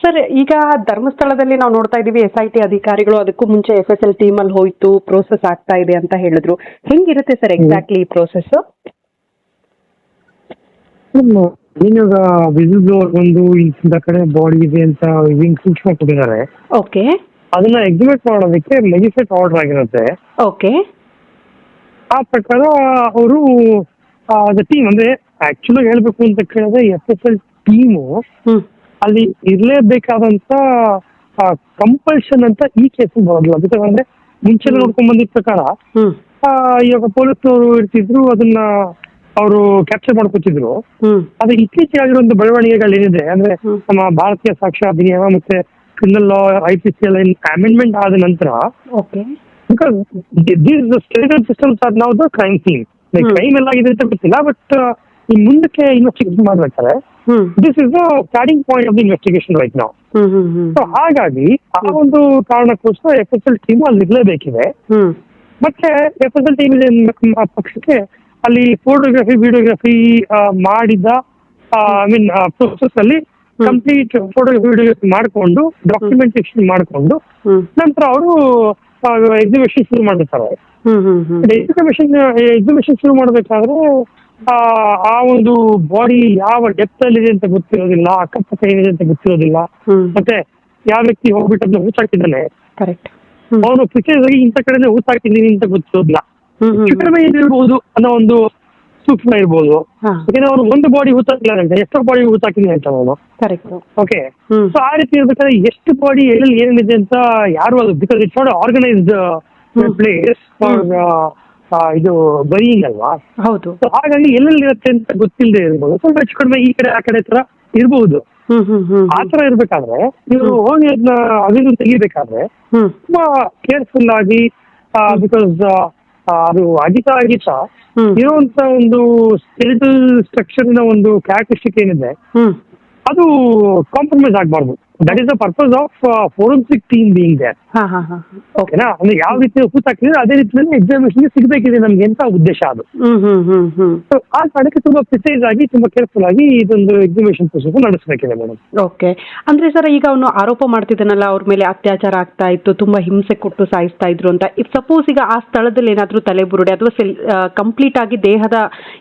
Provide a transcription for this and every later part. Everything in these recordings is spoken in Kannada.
ಸರ್ ಈಗ ಧರ್ಮಸ್ಥಳದಲ್ಲಿ ನಾವು ನೋಡ್ತಾ ಇದೀವಿ ಎಸ್ ಐ ಟಿ ಅಧಿಕಾರಿಗಳು ಅದಕ್ಕೂ ಮುಂಚೆ ಎಫ್ ಎಸ್ ಎಲ್ ಟೀಮ್ ಅಲ್ಲಿ ಹೋಯ್ತು ಪ್ರೋಸೆಸ್ ಆಗ್ತಾ ಇದೆ ಅಂತ ಹೇಳಿದ್ರು. ಹೆಂಗಿರುತ್ತೆ ಸರ್ ಎಕ್ಸಾಕ್ಟ್ಲಿ ಈ ಪ್ರೋಸೆಸ್ ಏನಾಗ ವಿಸಿಲ್ ಒಂದು ಇಂಥ ಕಡೆ ಬಾಡಿ ಇದೆ ಅಂತ ಹಿಂಗ್ ಸೂಕ್ಷ್ಮ ಕೊಟ್ಟಿದ್ದಾರೆ. ಓಕೆ ಅದನ್ನ ಎಕ್ಸಿಬಿಟ್ ಮಾಡೋದಕ್ಕೆ ಲೆಜಿಸ್ಲೇಟ್ ಆರ್ಡರ್ ಆಗಿರುತ್ತೆ. ಓಕೆ ಆ ಪ್ರಕಾರ ಅವರು ಟೀಮ್ ಅಂದ್ರೆ ಆಕ್ಚುಲಿ ಹೇಳ್ಬೇಕು ಅಂತ ಕೇಳಿದ್ರೆ ಎಫ್ ಎಸ್ ಎಲ್ ಟೀಮು ಅಲ್ಲಿ ಇರ್ಲೇಬೇಕಾದಂತ ಕಂಪಲ್ಷನ್ ಅಂತ ಈ ಕೇಸ್ ಬರೋದಿಲ್ಲ. ಅಂದ್ರೆ ಮುಂಚೆ ನೋಡ್ಕೊಂಡ್ ಬಂದಿದ್ ಪ್ರಕಾರ ಇವಾಗ ಪೊಲೀಸ್ನವರು ಇರ್ತಿದ್ರು ಅದನ್ನ ಅವರು ಕ್ಯಾಪ್ಚರ್ ಮಾಡ್ಕೊತಿದ್ರು. ಅದು ಇತ್ತೀಚೆಗೆ ಆಗಿರೋ ಒಂದು ಬೆಳವಣಿಗೆಗಳು ಏನಿದೆ ಅಂದ್ರೆ ನಮ್ಮ ಭಾರತೀಯ ಸಾಕ್ಷ್ಯ ಅಧಿನಿಯಮ ಮತ್ತೆ criminal law I P C L amendment ಆದ ನಂತರ because these statal systems are ನಾವು the crime scene like crime ಎಲ್ಲ ಆಗಿದೆ ಅಂತ ಗೊತ್ತಿಲ್ಲ ಬಟ್ ಈ ಮುಂದಕ್ಕೆ ಇನ್ವೆಸ್ಟಿಗೇಷನ್ ಮಾಡ್ಬೇಕಾದ್ರೆ ಹ್ಮ್ this is the starting point of the investigation right ನಾವು ಸೊ ಹಾಗಾಗಿ ಆ ಒಂದು ಕಾರಣಕ್ಕೋಸ್ಕರ ಎಫ್ ಎಸ್ ಎಲ್ ಟೀಮ್ ಅಲ್ಲಿ ಇರಲೇಬೇಕಿದೆ. ಹ್ಮ್. ಮತ್ತೆ ಎಫ್ ಎಸ್ ಎಲ್ ಟೀಮ್ ಪಕ್ಷಕ್ಕೆ ಅಲ್ಲಿ ಫೋಟೋಗ್ರಫಿ ವಿಡಿಯೋಗ್ರಫಿ ಮಾಡಿದ ಐ ಮೀನ್ ಪ್ರೊಸೆಸ್ ಅಲ್ಲಿ ಕಂಪ್ಲೀಟ್ ಫೋಟೋಗ್ರಫಿ ವಿಡಿಯೋಗ್ರಫಿ ಮಾಡಿಕೊಂಡು ಡಾಕ್ಯುಮೆಂಟೇಶನ್ ಮಾಡಿಕೊಂಡು ನಂತರ ಅವರು ಎಕ್ಸಿಬಿಷನ್ ಶುರು ಮಾಡಿರ್ತಾರೆ ಎಕ್ಸಿಬಿಷನ್ ಎಕ್ಸಿಬಿಷನ್ ಶುರು ಮಾಡಬೇಕಾದ್ರೆ ಆ ಒಂದು ಬಾಡಿ ಯಾವ ಡೆಪ್ತ್ ಅಲ್ಲಿ ಇದೆ ಅಂತ ಗೊತ್ತಿರೋದಿಲ್ಲ ಅಕ್ಕಪಕ್ಕ ಏನಿದೆ ಅಂತ ಗೊತ್ತಿರೋದಿಲ್ಲ. ಮತ್ತೆ ಯಾವ ವ್ಯಕ್ತಿ ಹೋಗ್ಬಿಟ್ಟು ಅದನ್ನ ಹೂತಾಕಿದ್ದಾನೆ ಕರೆಕ್ಟ್ ಅವನು ಪ್ರಿಸೈಸ್ ಆಗಿ ಇಂಥ ಕಡೆ ಹೂತಾಕಿದ್ದೀನಿ ಅಂತ ಗೊತ್ತಿರೋದಿಲ್ಲ. ಕಡಿಮೆ ಇರ್ಬೋದು ಅನ್ನೋ ಒಂದು ಸೂಕ್ಷ್ಮ ಇರ್ಬೋದು. ಯಾಕಂದ್ರೆ ಅವನು ಒಂದು ಬಾಡಿ ಹೂತಾಕಿಲ್ಲ ಅಂತ ಎಷ್ಟೋ ಬಾಡಿ ಹೂತಾಕಿದ್ದೀನಿ ಅಂತ ಅವನು. ಕರೆಕ್ಟ್ ಓಕೆ ಸೊ ಆ ರೀತಿ ಇರ್ಬೇಕಾದ್ರೆ ಎಷ್ಟು ಬಾಡಿ ಎಲ್ಲಿ ಏನಿದೆ ಅಂತ ಯಾರು ಅದು because it's not organised. Place for ಇದು ಬೈಯಿಂಗ್ ಅಲ್ವಾ ಹೌದು. ಹಾಗಾಗಿ ಎಲ್ಲೆಲ್ಲಿ ಇರುತ್ತೆ ಅಂತ ಗೊತ್ತಿಲ್ಲದೆ ಇರ್ಬೋದು. ಸ್ವಲ್ಪ ಹೆಚ್ಚು ಕಡಿಮೆ ಈ ಕಡೆ ಆ ಕಡೆ ತರ ಇರಬಹುದು ಹ್ಮ್ ಹ್ಮ್ ಹ್ಮ್. ಆ ತರ ಇರ್ಬೇಕಾದ್ರೆ ನೀವು ಹೋಗಿ ಅದನ್ನ ಅದಿದು ತೆಗಿಬೇಕಾದ್ರೆ ಹ್ಮ್. ತುಂಬಾ ಕೇರ್ಫುಲ್ ಆಗಿ ಬಿಕಾಸ್ ಅದು ಅಧಿಕ ಅಧಿಕ ಹ್ಮ್. ಇರುವಂತ ಒಂದು ಸ್ಕೆಲಿಟಲ್ ಸ್ಟ್ರಕ್ಚರ್ನ ಒಂದು ಕ್ಯಾರೆಕ್ಟರಿಸ್ಟಿಕ್ ಏನಿದೆ ಹ್ಮ್. ಅದು ಕಾಂಪ್ರಮೈಸ್ ಆಗಬಾರ್ದು. That is the purpose of forensic team being there ಓಕೆನಾ ಅಂದ್ರೆ ಯಾವ ರೀತಿ ಹೂತಾಕಿದ್ರೆ ಅದೇ ರೀತಿಯಲ್ಲಿ ಎಕ್ಸಾಮಿನೇಷನ್ ಸಿಗಬೇಕಿದೆ ನಮ್ಗೆ ಅಂತ ಉದ್ದೇಶ ಅದು. ಆ ಕಾರಣಕ್ಕೆ ತುಂಬಾ ಪ್ರಿಸೈಸ್ ಆಗಿ ತುಂಬಾ ಕೇರ್ಫುಲ್ ಆಗಿ ಇದೊಂದು ಎಕ್ಸಿಬಿಷನ್ ಪ್ರೊಸೆಸ್ ನಡೆಸಬೇಕಿದೆ ಮೇಡಮ್ ಓಕೆ ಅಂದ್ರೆ ಸರ್ ಈಗ ಅವನು ಆರೋಪ ಮಾಡ್ತಿದ್ದಾನಲ್ಲ ಅವ್ರ ಮೇಲೆ ಅತ್ಯಾಚಾರ ಆಗ್ತಾ ಇತ್ತು ತುಂಬಾ ಹಿಂಸೆ ಕೊಟ್ಟು ಸಾಯಿಸ್ತಾ ಇದ್ರು ಅಂತ. ಇಫ್ ಸಪೋಸ್ ಈಗ ಆ ಸ್ಥಳದಲ್ಲಿ ಏನಾದ್ರೂ ತಲೆಬುರುಡೆ ಅಥವಾ ಕಂಪ್ಲೀಟ್ ಆಗಿ ದೇಹದ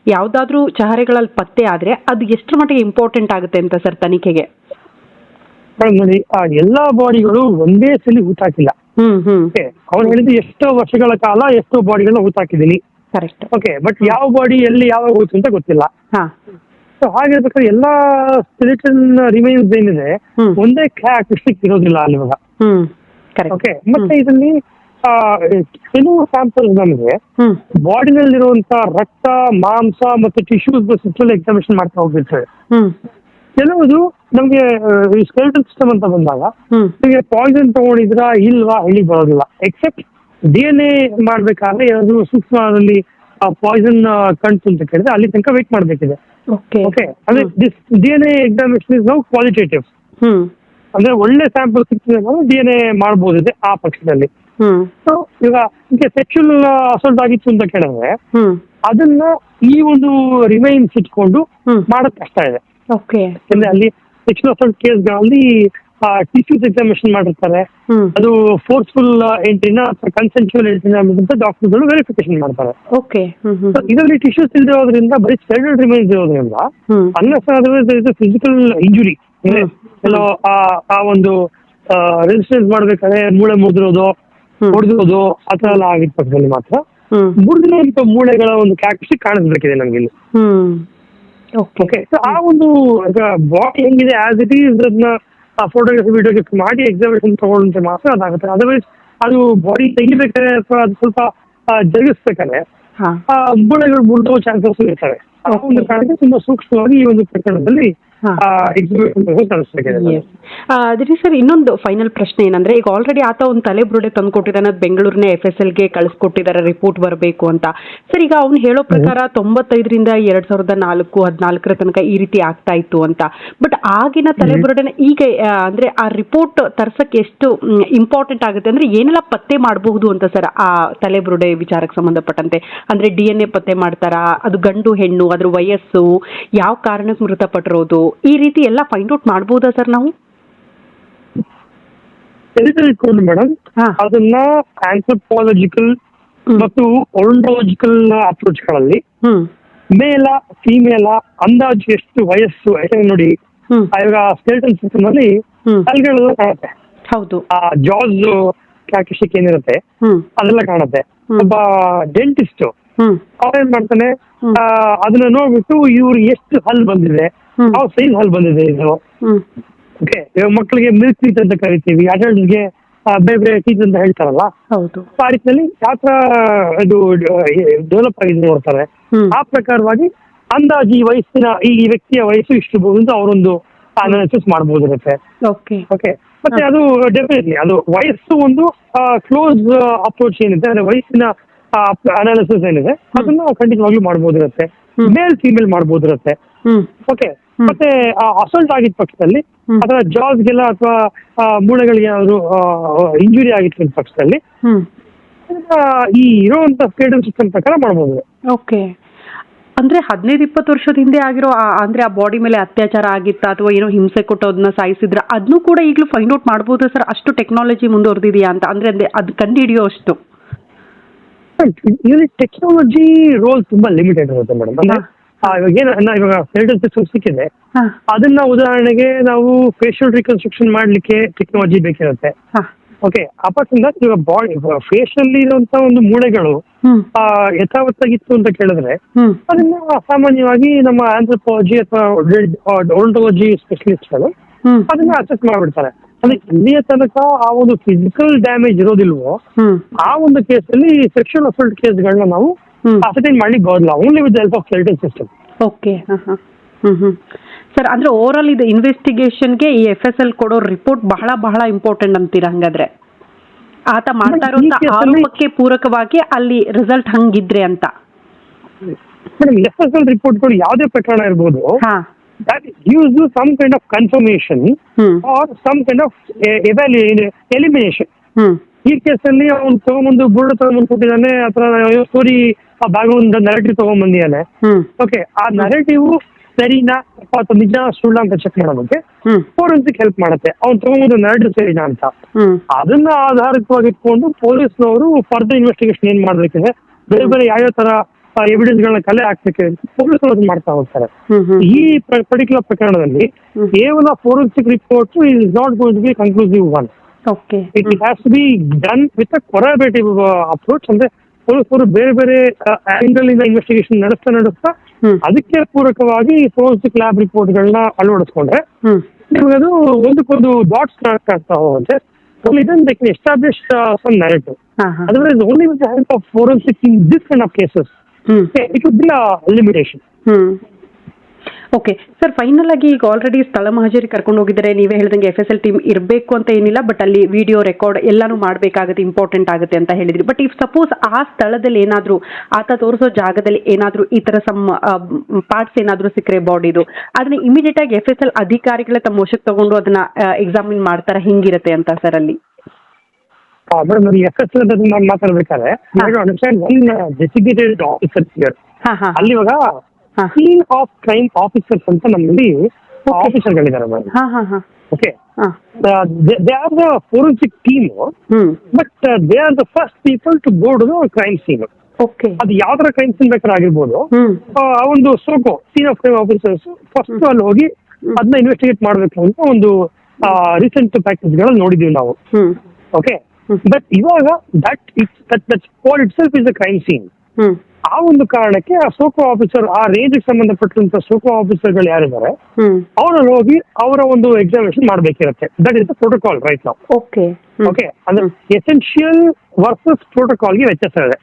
ಯಾವ್ದಾದ್ರೂ ಚಹರೆಗಳಲ್ಲಿ ಪತ್ತೆ ಆದ್ರೆ ಅದು ಎಷ್ಟು ಮಟ್ಟಿಗೆ ಇಂಪಾರ್ಟೆಂಟ್ ಆಗುತ್ತೆ ಅಂತ ಸರ್ ತನಿಖೆಗೆ? ನೋಡಿ ಆ ಎಲ್ಲಾ ಬಾಡಿಗಳು ಒಂದೇ ಸಲ ಹೂತಾಕಿಲ್ಲ ಹ್ಮ್ ಹ್ಮ್. ಓಕೆ ಅವ್ನು ಹೇಳಿದ್ದು ಎಷ್ಟೋ ವರ್ಷಗಳ ಕಾಲ ಎಷ್ಟೋ ಬಾಡಿಗಳನ್ನ ಹೂತಾಕಿದ್ದೀನಿ ಕರೆಕ್ಟ್ ಓಕೆ ಬಟ್ ಯಾವ ಬಾಡಿ ಎಲ್ಲಿ ಯಾವಾಗ ಹೋಯ್ತು ಅಂತ ಗೊತ್ತಿಲ್ಲ. ಹಾ. ಸೊ ಹಾಗಿರ್ಬೇಕಾದ್ರೆ ಎಲ್ಲಾ ಸ್ಕೆಲಿಟನ್ ರಿಮೈನ್ಸ್ ಏನಿದೆ ಹ್ಮ್. ಒಂದೇ ಕ್ಯಾರೆಕ್ಟರಿಸ್ಟಿಕ್ ಇರೋದಿಲ್ಲ ಅಲ್ಲಿ ಇವಾಗ ಹ್ಮ್. ಕರೆಕ್ಟ್ ಓಕೆ ಮತ್ತೆ ಇದರಲ್ಲಿ ಆ, ಕೆಲವು ಸ್ಯಾಂಪಲ್ ನಮಗೆ ಹ್ಮ್. ಬಾಡಿನಲ್ಲಿರುವಂತ ರಕ್ತ ಮಾಂಸ ಮತ್ತು ಟಿಶ್ಯೂಸ್ ಸಿಸ್ಟಲ್ ಎಕ್ಸಾಮಿನೇಷನ್ ಮಾಡ್ತಾ ಹೋಗಿರ್ತೇವೆ ಹ್ಮ್. ಕೆಲವುದು ನಮಗೆ ಈ ಸ್ಕೆಲಿಟಲ್ ಸಿಸ್ಟಮ್ ಅಂತ ಬಂದಾಗ ಹ್ಮ್. ನಿಮಗೆ ಪಾಯ್ಸನ್ ತಗೊಂಡಿದ್ರಾ ಇಲ್ವಾ ಹೇಳಿ ಬರೋದಿಲ್ಲ. ಎಕ್ಸೆಪ್ಟ್ ಡಿ ಎನ್ ಎ ಮಾಡ್ಬೇಕಾದ್ರೆ ಏನಾದ್ರು ಸೂಕ್ಷ್ಮದಲ್ಲಿ ಪಾಯ್ಸನ್ ಕಣ್ತು ಅಂತ ಕೇಳಿದ್ರೆ ಅಲ್ಲಿ ತನಕ ವೇಟ್ ಮಾಡಬೇಕಿದೆ. ಓಕೆ ಓಕೆ ಅಂದ್ರೆ this D N A examination is now qualitative hmm. ಅಂದ್ರೆ ಒಳ್ಳೆ ಸ್ಯಾಂಪಲ್ ಸಿಗ್ತದೆ ಡಿ ಎನ್ ಎ ಮಾಡ್ಬೋದಿದೆ ಆ ಪಕ್ಷದಲ್ಲಿ. ಹ್ಮ್. ಸೊ ಈಗ ಸೆಕ್ಷುವಲ್ ಅಸಲ್ಟ್ ಆಗಿತ್ತು ಅಂತ ಕೇಳಿದ್ರೆ ಹ್ಮ್. ಅದನ್ನ ಈ ಒಂದು ರಿಮೈನ್ಸ್ ಇಟ್ಕೊಂಡು ಹ್ಮ್. ಮಾಡೋದ್ ಕಷ್ಟ ಇದೆ. ಓಕೆ ಅಂದ್ರೆ ಅಲ್ಲಿ ಸೆಕ್ಷುವಲ್ ಕೇಸ್ ಕೇಸ್ಗಳಲ್ಲಿ ಟಿಶ್ಯೂಸ್ ಎಕ್ಸಾಮಿನೇಷನ್ ಮಾಡಿರ್ತಾರೆ. ಅದು ಫೋರ್ಸ್ಫುಲ್ ಎಂಟ್ರಿನ ಅಥವಾ ಕನ್ಸೆನ್ಶುವಲ್ ಎಂಟ್ರಿನ ಡಾಕ್ಟರ್ಗಳು ವೆರಿಫಿಕೇಶನ್ ಮಾಡ್ತಾರೆ. ಓಕೆ ಇದರಲ್ಲಿ ಟಿಶ್ಯೂಸ್ ಇರೋದ್ರಿಂದ ಬರೀ ಸ್ಟೈಡಲ್ ರಿಮೈನ್ಸ್ ಇರೋದ್ರಿಂದ ಅನ್ನಸ್ ಫಿಸಿಕಲ್ ಇಂಜುರಿ. ಎಲ್ಲೋ ಆ ಒಂದು ರೆಸಿಸ್ಟೆನ್ಸ್ ಮಾಡ್ಬೇಕಾದ್ರೆ ಮೂಳೆ ಮುರಿದಿರೋದು. ಹೊಡೆದಿರೋದು ಆ ತರ ಎಲ್ಲ ಪಕ್ಷದಲ್ಲಿ ಮಾತ್ರ ಹ್ಮ್. ಮುರಿದಿರುವಂತ ಮೂಳೆಗಳ ಒಂದು ಕ್ಯಾರೆಕ್ಟರಿಸ್ಟಿಕ್ ಕಾಣಿಸ್ಬೇಕಿದೆ ನಮ್ಗೆ ಇಲ್ಲಿ. ಓಕೆ ಸೊ ಆ ಒಂದು ಬಾಡಿ ಹೆಂಗಿದೆ ಆಸ್ ಇಟ್ ಈಸ್ ಅದನ್ನ ಫೋಟೋಗ್ರಫಿ ವಿಡಿಯೋಗ್ರಫಿ ಮಾಡಿ ಎಕ್ಸಾಮಿನೇಷನ್ ತಗೊಳ್ಳಂತೆ ಮಾತ್ರ ಅದಾಗುತ್ತೆ. ಅದರ್ವೈಸ್ ಅದು ಬಾಡಿ ತೆಗಿಬೇಕಾದ್ರೆ ಅಥವಾ ಅದು ಸ್ವಲ್ಪ ಆ, ಜರುಗಿಸ್ಬೇಕಾದ್ರೆ ಆ ಮೂಳೆಗಳು ಮುರಿದೋ ಚಾನ್ಸಸ್ ಇರ್ತವೆ. ಆ ಒಂದು ಕಾರಣಕ್ಕೆ ತುಂಬಾ ಸೂಕ್ಷ್ಮವಾಗಿ ಈ ಒಂದು ಪ್ರಕರಣದಲ್ಲಿ ಅದ್ರಿ ಸರ್ ಇನ್ನೊಂದು ಫೈನಲ್ ಪ್ರಶ್ನೆ ಏನಂದ್ರೆ ಈಗ ಆಲ್ರೆಡಿ ಆತ ಒಂದು ತಲೆ ಬುರುಡೆ ತಂದು ಕೊಟ್ಟಿದ್ದಾನೆ ಅದು ಬೆಂಗಳೂರಿನ ಎಫ್ ಎಸ್ ಎಲ್ಗೆ ಕಳಿಸ್ಕೊಟ್ಟಿದ್ದಾರೆ ರಿಪೋರ್ಟ್ ಬರಬೇಕು ಅಂತ. ಸರ್ ಈಗ ಅವ್ನು ಹೇಳೋ ಪ್ರಕಾರ ತೊಂಬತ್ತೈದರಿಂದ ಎರಡ್ ಸಾವಿರದ ನಾಲ್ಕು ಹದಿನಾಲ್ಕರ ತನಕ ಈ ರೀತಿ ಆಗ್ತಾ ಇತ್ತು ಅಂತ. ಬಟ್ ಆಗಿನ ತಲೆ ಬುರುಡೆನ ಈಗ ಅಂದ್ರೆ ಆ ರಿಪೋರ್ಟ್ ತರ್ಸಕ್ಕೆ ಎಷ್ಟು ಇಂಪಾರ್ಟೆಂಟ್ ಆಗುತ್ತೆ ಅಂದ್ರೆ ಏನೆಲ್ಲ ಪತ್ತೆ ಮಾಡಬಹುದು ಅಂತ ಸರ್ ಆ ತಲೆ ಬುರುಡೆ ವಿಚಾರಕ್ಕೆ ಸಂಬಂಧಪಟ್ಟಂತೆ. ಅಂದ್ರೆ ಡಿ ಎನ್ ಎ ಪತ್ತೆ ಮಾಡ್ತಾರಾ ಅದು ಗಂಡು ಹೆಣ್ಣು ಅದ್ರ ವಯಸ್ಸು ಯಾವ ಕಾರಣಕ್ಕೆ ಮೃತಪಟ್ಟಿರೋದು ಈ ರೀತಿ ಎಲ್ಲ ಫೈಂಡ್ ಔಟ್ ಮಾಡ್ಬೋದಾ ಸರ್ ನಾವು ಇಟ್ಕೊಂಡು ಮೇಡಮ್ ಹಾ. ಅದನ್ನ ಆಂಥ್ರೋಪಾಲಜಿಕಲ್ ಹ್ಮ್. ಮತ್ತು ಒಲ್ಡಾಲಜಿಕಲ್ ಅಪ್ರೋಚ್ಗಳಲ್ಲಿ ಹ್ಮ್ ಮೇಲ ಫಿಮೇಲ ಅಂದಾಜು ಎಷ್ಟು ವಯಸ್ಸು ಯಾಕಂದ್ರೆ ನೋಡಿ ಹ್ಮ್ ಆ ಇವಾಗ ಸ್ಕೆಲಿಟಲ್ ಸಿಸ್ಟಮ್ ಅಲ್ಲಿ ಹ್ಮ್. ಕಾಣುತ್ತೆ ಹೌದು ಆ ಜಾಸ್ ಕ್ಯಾಕಿಶಿಕ್ ಏನಿರುತ್ತೆ ಹ್ಮ್ ಅದೆಲ್ಲ ಕಾಣುತ್ತೆ ಹ್ಮ್. ಒಬ್ಬ ಡೆಂಟಿಸ್ಟ್ ಹ್ಮ್. ಅವ್ರೇನ್ ಮಾಡ್ತಾನೆ? ಆ, ಅದನ್ನ ನೋಡ್ಬಿಟ್ಟು ಇವ್ರು ಎಷ್ಟು ಹಲ್ ಬಂದಿದೆ? ಅವ್ರ ಯಾವ ಸೈಜ್ ಹಲ್ ಬಂದಿದೆ ಇದು. ಹ್ಮ್. ಓಕೆ ಮಕ್ಕಳಿಗೆ ಮಿಲ್ಕ್ ಟೀತ್ ಅಂತ ಕರಿತೀವಿ. ಅಡಲ್ಟ್ಸ್ಗೆ ಬೇರೆ ಬೇರೆ ಟೀತ್ ಅಂತ ಹೇಳ್ತಾರಲ್ಲ? ಹೌದು. ಆ ರೀತಿಯಲ್ಲಿ ಯಾವ ತರ ಇದು ಡೆವಲಪ್ ಆಗಿದೆ ನೋಡ್ತಾರೆ. ಆ ಪ್ರಕಾರವಾಗಿ ಅಂದಾಜು ಈ ವಯಸ್ಸಿನ ಈ ವ್ಯಕ್ತಿಯ ವಯಸ್ಸು ಇಷ್ಟು ಅಂತ ಅವರೊಂದು ಅನಾಲಿಸಿಸ್ ಮಾಡಬಹುದಿರುತ್ತೆ ಓಕೆ. ಓಕೆ ಮತ್ತೆ ಅದು ಡೆಫಿನೆಟ್ಲಿ ಅದು ವಯಸ್ಸು ಒಂದು ಕ್ಲೋಸ್ ಅಪ್ರೋಚ್ ಏನಿದೆ. ಅಂದ್ರೆ ವಯಸ್ಸಿನ ಅನಾಲಿಸಿಸ್ ಏನಿದೆ ಅದನ್ನ ಖಂಡಿತವಾಗ್ಲೂ ಮಾಡ್ಬೋದಿರುತ್ತೆ. ಮೇಲ್ ಫೀಮೇಲ್ ಮಾಡಬಹುದಿರುತ್ತೆ ಹ್ಮ್. ಓಕೆ. ಮತ್ತೆ ಅಸಲ್ಟ್ ಆಗಿದ ಪಕ್ಷದಲ್ಲಿ. ಅಥವಾ ಜಾಬ್ಗೆಲ್ಲ ಅಥವಾ ಮೂಳೆಗಳಿಗೆ ಏನಾದ್ರು ಇಂಜುರಿ ಆಗಿತ್ತು ಪಕ್ಷದಲ್ಲಿ ಈ ಇರುವಂತ ಫ್ರೀಡಮ್ ಸಿಸ್ಟಮ್ ಪ್ರಕಾರ ಮಾಡಬಹುದು ಓಕೆ ಅಂದ್ರೆ ಹದಿನೈದು ಇಪ್ಪತ್ತು ವರ್ಷದ ಹಿಂದೆ ಆಗಿರೋ ಅಂದ್ರೆ ಆ ಬಾಡಿ ಮೇಲೆ ಅತ್ಯಾಚಾರ ಆಗಿತ್ತಾ ಅಥವಾ ಏನೋ ಹಿಂಸೆ ಕೊಟ್ಟು ಅದನ್ನ ಸಾಯಿಸಿದ್ರ ಅದನ್ನು ಕೂಡ ಈಗಲೂ ಫೈಂಡ್ ಔಟ್ ಮಾಡಬಹುದು ಸರ್? ಅಷ್ಟು ಟೆಕ್ನಾಲಜಿ ಮುಂದುವರೆದಿದೆಯಾ ಅಂತ? ಅಂದ್ರೆ ಅದೇ ಅದು ಕಂಡು ಹಿಡಿಯೋ ಅಷ್ಟು. ಇಲ್ಲಿ ಟೆಕ್ನಾಲಜಿ ರೋಲ್ ತುಂಬಾ ಲಿಮಿಟೆಡ್ ಇರುತ್ತೆ ಮೇಡಮ್ ಇವಾಗ ಏನ ಇವಾಗ ಫೆಲ್ಟರ್ ಸಿಸ್ಟಮ್ ಸಿಕ್ಕಿದೆ. ಅದನ್ನ ಉದಾಹರಣೆಗೆ ನಾವು ಫೇಶಿಯಲ್ ರಿಕನ್ಸ್ಟ್ರಕ್ಷನ್ ಮಾಡ್ಲಿಕ್ಕೆ ಟೆಕ್ನಾಲಜಿ ಬೇಕಿರುತ್ತೆ. ಓಕೆ ದಟ್ ಇವಾಗ ಬಾಡಿ ಫೇಶಿಯಲ್ ಇರುವಂತ ಒಂದು ಮೂಳೆಗಳು ಆ, ಯಥಾವತ್ತಾಗಿತ್ತು ಅಂತ ಕೇಳಿದ್ರೆ ಅದನ್ನ ಸಾಮಾನ್ಯವಾಗಿ ನಮ್ಮ ಆಂಥ್ರೋಪಾಲಜಿ ಅಥವಾ ಓಲ್ಟಾಲಜಿ ಸ್ಪೆಷಲಿಸ್ಟ್ಗಳು ಅದನ್ನ ಅಸೆಸ್ ಮಾಡ್ಬಿಡ್ತಾರೆ. ಅಂದ್ರೆ ಇಲ್ಲಿಯ ತನಕ ಆ ಒಂದು ಫಿಸಿಕಲ್ ಡ್ಯಾಮೇಜ್ ಇರೋದಿಲ್ವೋ ಆ ಒಂದು ಕೇಸಲ್ಲಿ ಸೆಕ್ಷುವಲ್ ಅಸಲ್ಟ್ ಕೇಸ್ಗಳನ್ನ ನಾವು ಅಸಟೈನ್ ಮಾಡ್ಲಿಕ್ಕೆ ಬರೋದಿಲ್ಲ only with help of skeletal system okay sir ಅಂದ್ರೆ ಓವರ್ ಆಲ್ ಇದು ಇನ್ವೆಸ್ಟಿಗೇಷನ್ಗೆ ಈ ಎಫ್ ಎಸ್ ಎಲ್ ಕೊಡೋ ರಿಪೋರ್ಟ್ ಬಹಳ ಬಹಳ ಇಂಪಾರ್ಟೆಂಟ್ ಅಂತೀರಾ ಹಂಗಾದ್ರೆ? ಆತ ಮಾಡ್ತಾ ಅಲ್ಲಿ- ಆರೋಪಕ್ಕೆ ಪೂರಕವಾಗಿ ಅಲ್ಲಿ ರಿಸಲ್ಟ್ ಹಂಗಿದ್ರೆ ಅಂತ. ಮೇಡಮ್ ಎಫ್ ಎಸ್ ಎಲ್ ರಿಪೋರ್ಟ್ಗಳು ಯಾವುದೇ ಪ್ರಕರಣ ಇರ್ಬೋದು that gives you some kind of confirmation Hmm. or some kind of uh, evalu- elimination. ಹ್ಮ್ ಈ ಕೇಸಲ್ಲಿ ಅವ್ನು ತಗೊಂಬಂದು ಬುರ್ಡ್ ತಗೊಂಬಂದು ಕೊಟ್ಟಿದ್ದಾನೆ ಅಥವಾ ಸ್ಟೋರಿ ಆ ಒಂದು ನರೇಟಿವ್ ತಗೊಂಬಂದಿದ್ದಾನೆ. ಹ್ಮ್. ಓಕೆ ಆ ನರೇಟಿವ್ ಸರಿನಾ ಅಥವಾ ನಿಜ ಸುಳ್ಳ ಅಂತ ಚೆಕ್ ಮಾಡೋದಕ್ಕೆ ಹ್ಮ್. ಫೋರೆನ್ಸಿಕ್ ಹೆಲ್ಪ್ ಮಾಡುತ್ತೆ. ಅವ್ನು ತಗೊಂಬಂದು ನರೇಟಿವ್ ಸರಿನಾ ಅಂತ. ಹ್ಮ್. ಅದನ್ನ ಆಧಾರಿತವಾಗಿ ಇಟ್ಕೊಂಡು ಪೊಲೀಸ್ನವರು ಫರ್ದರ್ ಇನ್ವೆಸ್ಟಿಗೇಷನ್ ಏನ್ ಮಾಡ್ಬೇಕಿದೆ ಬೇರೆ ಬೇರೆ ಯಾವ್ಯಾವ ತರ ಎವಿಡೆನ್ಸ್ ಗಳನ್ನ ಕಲೆ ಹಾಕ್ಬೇಕು ಪೊಲೀಸರು ಮಾಡ್ತಾ ಹೋಗ್ತಾರೆ. ಈ ಪರ್ಟಿಕ್ಯುಲರ್ ಪ್ರಕರಣದಲ್ಲಿ. ಕೇವಲ forensic report is not going to be conclusive one it has to be done with a corroborative approach ಅಂದ್ರೆ ಪೊಲೀಸರು ಬೇರೆ ಬೇರೆ ಆಂಗಲ್ ಇಂದ ಇನ್ವೆಸ್ಟಿಗೇಷನ್ ನಡೆಸ್ತಾ ನಡೆಸ್ತಾ ಅದಕ್ಕೆ ಪೂರಕವಾಗಿ ಫೋರೆನ್ಸಿಕ್ ಲ್ಯಾಬ್ ರಿಪೋರ್ಟ್ಗಳನ್ನ ಅಳವಡಿಸ್ಕೊಂಡ್ರೆ ನಿಮ್ಗೆ ನಿಮಗೆ ಅದು ಒಂದಕ್ಕೊಂದು ಡಾಟ್ಸ್ ಕನೆಕ್ಟ್ ಆಗ್ತಾ ಹೋಗುತ್ತೆ. Then they can establish uh, only narrative. ಹಾ of Otherwise, only with cases help of forensics would hmm would be hmm. Okay sir final ಆಗಿ ಈಗ ಆಲ್ರೆಡಿ ಸ್ಥಳ ಮಹಜರಿ ಕರ್ಕೊಂಡು ಹೋಗಿದ್ದಾರೆ ನೀವೇ ಹೇಳಿದಂಗೆ ಎಫ್ ಎಸ್ ಎಲ್ ಟೀಮ್ ಇರಬೇಕು ಅಂತ ಏನಿಲ್ಲ ಬಟ್ ಅಲ್ಲಿ ವಿಡಿಯೋ ರೆಕಾರ್ಡ್ ಎಲ್ಲಾನು ಮಾಡಬೇಕಾಗುತ್ತೆ ಇಂಪಾರ್ಟೆಂಟ್ ಆಗುತ್ತೆ ಅಂತ ಹೇಳಿದ್ರಿ. ಬಟ್ ಇಫ್ ಸಪೋಸ್ ಆ ಸ್ಥಳದಲ್ಲಿ ಏನಾದರೂ ಆತ ತೋರಿಸೋ ಜಾಗದಲ್ಲಿ ಏನಾದರೂ ಈ ಥರ ಸಮ್ ಪಾರ್ಟ್ಸ್ ಏನಾದರೂ ಸಿಕ್ಕರೆ ಬಾಡಿದು ಅದನ್ನ ಇಮಿಡಿಯೇಟ್ ಆಗಿ ಎಫ್ ಎಸ್ ಎಲ್ ಅಧಿಕಾರಿಗಳೇ ತಮ್ಮ ವಶಕ್ಕೆ ತಗೊಂಡು ಅದನ್ನ ಎಕ್ಸಾಮಿನ್ ಮಾಡ್ತಾರೆ ಹಿಂಗಿರುತ್ತೆ ಅಂತ ಸರ್ ಅಲ್ಲಿ? Uh, madam, ಎಸ್ ಎಸ್ ನಾನು ಮಾತಾಡ್ಬೇಕಾದ್ರೆ ಅಂಡರ್ಸ್ಟ್ಯಾಂಡ್ ಒನ್ ಡೆಸಿಗ್ನೇಟೆಡ್ ಆಫೀಸರ್ ಅಲ್ಲಿ ಇವಾಗ. ಸೀನ್ ಆಫ್ ಕ್ರೈಮ್ ಆಫೀಸರ್ಸ್ ಅಂತ ನಮ್ಮಲ್ಲಿ ಆಫೀಸರ್ಗಳಿದ್ದಾರೆ madam okay they are the forensic team but they are the first people to go to the crime scene okay ಅದು ಯಾವ ತರ ಕ್ರೈಮ್ ಸೀನ್ ಬೇಕಾದ್ರೆ ಆಗಿರ್ಬೋದು. ಆ ಒಂದು SOCO scene of crime officers first ಅಲ್ಲಿ ಹೋಗಿ ಅದನ್ನ ಇನ್ವೆಸ್ಟಿಗೇಟ್ ಮಾಡಬೇಕು ಅಂತ ಒಂದು ರೀಸೆಂಟ್ ಪ್ಯಾಕೇಜ್ಗಳಲ್ಲಿ ನೋಡಿದೀವಿ ನಾವು. ಓಕೆ. ಬಟ್ ಇವಾಗ that it that that spot itself is a crime scene ಆ ಒಂದು ಕಾರಣಕ್ಕೆ ಆ ಸೋಕೋ ಆಫೀಸರ್ ಆ ರೇಂಜ್ಗೆ ಸಂಬಂಧಪಟ್ಟಂತ ಸೋಕೋ ಆಫೀಸರ್ಗಳು ಯಾರಿದ್ದಾರೆ ಅವರಲ್ಲಿ ಹೋಗಿ ಅವರ ಒಂದು examination ಮಾಡಬೇಕಿರುತ್ತೆ. That is the protocol right ನಾವು ಓಕೆ ಓಕೆ ಅಂದ್ರೆ ಎಸೆನ್ಷಿಯಲ್ ವರ್ಸಸ್ ಪ್ರೋಟೋಕಾಲ್ಗೆ ವ್ಯತ್ಯಾಸ ಇದೆ.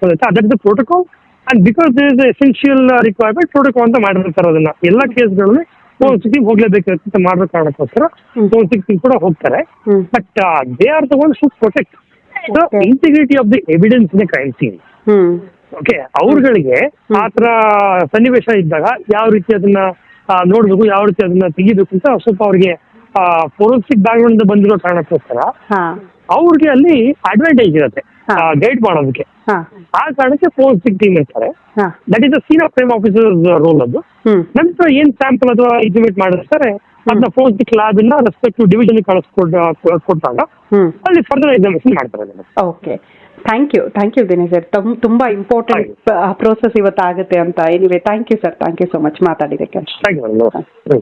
ಗೊತ್ತಾಯ್ತಾ? That is the protocol and because there essential essential requirement protocol ಅಂತ ಮಾಡಿರ್ತಾರೆ ಅದನ್ನ. ಎಲ್ಲ ಕೇಸ್ಗಳಲ್ಲಿ ಫೋನ್ ಸಿಕ್ಕಿಂಗ್ ಹೋಗ್ಲೇಬೇಕಿರುತ್ತೆ ಮಾಡೋ ಕಾರಣಕ್ಕೋಸ್ಕರ ಒಂದ್ ಕೂಡ ಹೋಗ್ತಾರೆ. But they are the one should protect the integrity of the evidence in crime scene okay ಅವ್ರಗಳಿಗೆ ಆ ತರ ಸನ್ನಿವೇಶ ಇದ್ದಾಗ ಯಾವ ರೀತಿ ಅದನ್ನ ನೋಡ್ಬೇಕು ಯಾವ ರೀತಿ ಅದನ್ನ ತೆಗಿಬೇಕು ಅಂತ ಸ್ವಲ್ಪ ಅವ್ರಿಗೆ ಫೋರೆನ್ಸಿಕ್ ಬ್ಯಾಕ್ಗ್ರೌಂಡ್ ಬಂದಿರೋ ಕಾರಣಕ್ಕೋಸ್ಕರ ಅವ್ರಿಗೆ ಅಲ್ಲಿ ಅಡ್ವಾಂಟೇಜ್ ಇರುತ್ತೆ. ಗೈಡ್ ಮಾಡೋದಕ್ಕೆ. ಆ ಕಾರಣಕ್ಕೆ ಫೋರೆನ್ಸಿಕ್ ಟೀಮ್ ಇರ್ತಾರೆ. That is of crime officer role ಅದು. ನಂತರ ಏನ್ ಸ್ಯಾಂಪಲ್ ಅಥವಾ ಎಕ್ಸಿಬಿಟ್ ಮಾಡಿರ್ತಾರೆ ಅದನ್ನ ಫೋರೆನ್ಸಿಕ್ ಲ್ಯಾಬ್ ಇಂದ ರೆಸ್ಪೆಕ್ಟಿವ್ ಡಿವಿಷನ್ ಕಳಿಸ್ಕೊಡ್ ಕೊಟ್ಟಾಗ ಅಲ್ಲಿ ಫರ್ದರ್ ಎಕ್ಸಾಮಿನೇಷನ್ ಮಾಡ್ತಾರೆ okay thank you thank you Dinesh sir ತಮ್ ತುಂಬಾ ಇಂಪಾರ್ಟೆಂಟ್ ಪ್ರೋಸೆಸ್ ಇವತ್ತು ಆಗುತ್ತೆ ಅಂತ. Anyway thank you sir thank you so much ಮಾತಾಡಿದ್ದಕ್ಕೆ thank you.